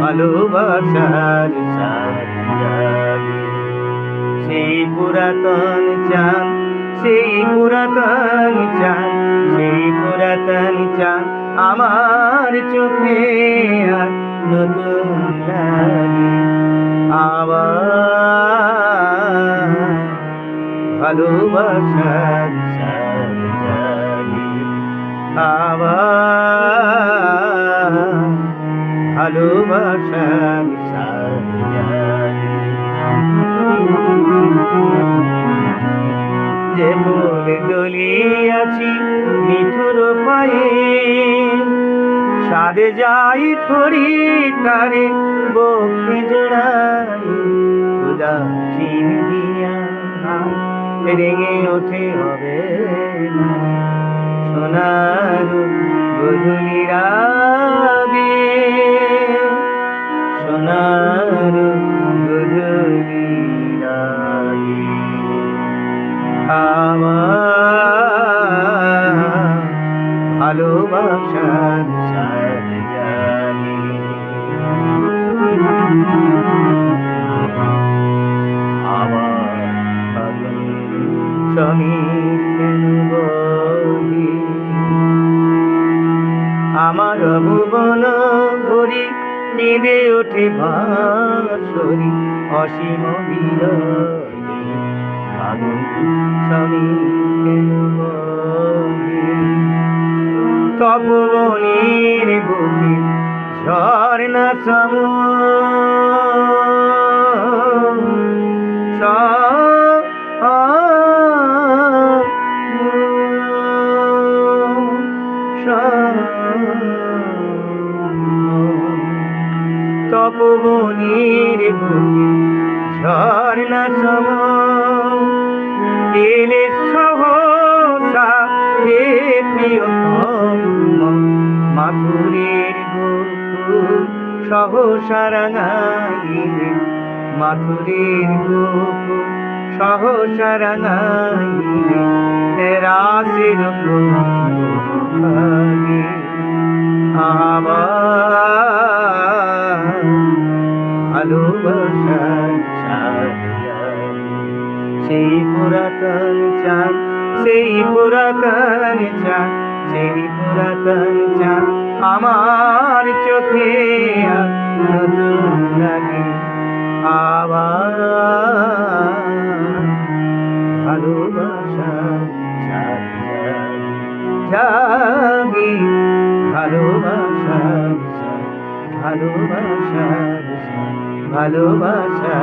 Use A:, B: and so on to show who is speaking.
A: ভালোবাসার সারি সেই পুরাতন চাঁদ, সেই পুরাতন চাঁদ, সেই পুরাতন চাঁদ আমার চোখে আর নতুন লাগে। আবার ভালোবাসার সার জানি আবার ভালোবাসার যে ফুল দলিয়াছি মিঠুর পায়ে সাদে যাই থরি তারে বক্ষে জোড়াই উদাসীন দিয়া রেঙে ওঠে হবে না সোনার গধুলি রাগে সোনার গধুলি রাগে আমার ভালোবাসার সাথ জানি আবার ফাগুন আমার ভুবন ঘুরি কেঁদে ওঠে ভাসরি অসীম বীর তপবনের বুকে ঝর্ণা সম তপবনের বুকে ঝর্ণা সম এলে সহসা হে প্রিয়তম মাথুরের গোকুল সহসা রাঙাইলে মাথুরের গোকুল। সহসা রাঙাইলে রাসের ভাগে আবার ভালোবাসার সারিয়ারি সেই পুরাতন চাঁদ, সেই পুরাতন চাঁদ, সেই পুরাতন চাঁদ আমার চোখে ভালোবাসা জাগি ভালোবাসা ভালোবাসা ভালোবাসা